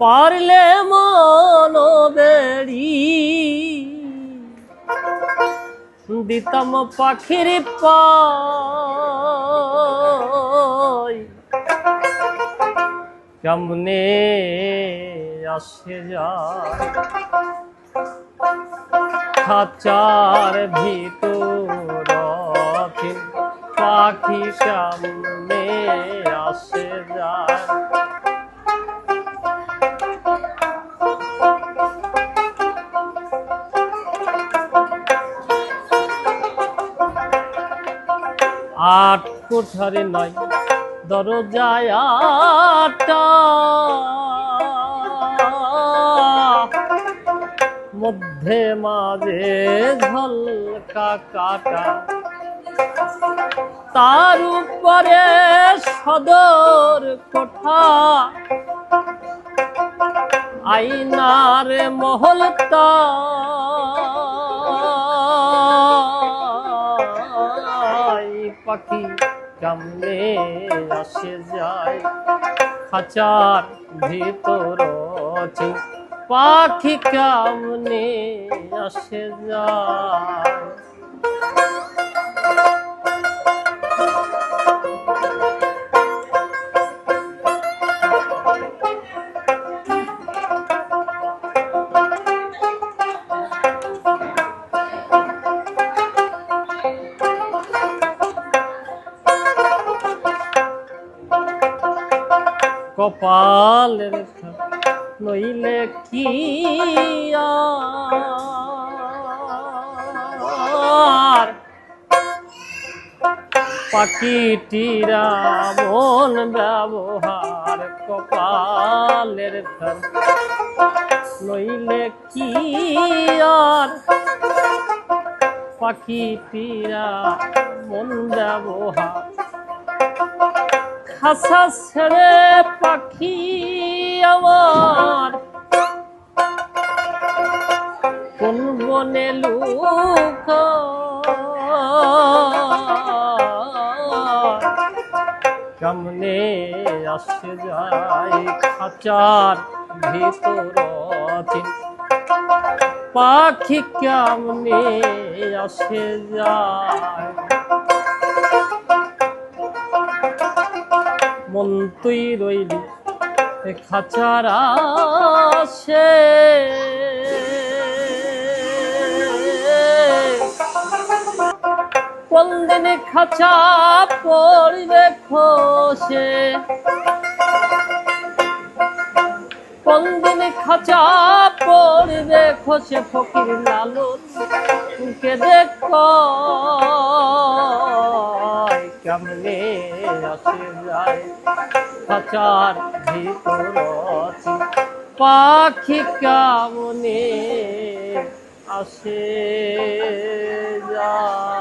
পারলে মন বেড়ি দিতাম পাখির কেমনে আসে যায় খাঁচার ভিতর পাখি সামনে। আট কোঠারে নয়, দরজায় আটা। মধ্যে, মাঝে, ঝলকা কাটা। তার উপরে সদর কোঠা। আইনার মহলতা পাখি কামলে আসে যায়। খাঁচার ভিতর পাখি কামনে আসে যায়। কপালের নইলে কি আর? পাখিটিরা মন ব্যবহার কপালের ফের নইলে কি আর? পাখিটিরা মন ব্যবহার খাসা ছেড়ে পাখি আমার? কোন বনে লুক? কেমনে আসে যায় খাঁচার ভিতর পাখি কেমনে আসে যায়। মন তুই রইলি খাঁচার আসে কোন দিনে খাঁচা পড়বে খসে। কোন দিনে খাঁচা পড়বে খসে, ফকির লালন কে দেখো যায় খাঁচার ভিতর আছে। পাখি কামনে আসে যায়?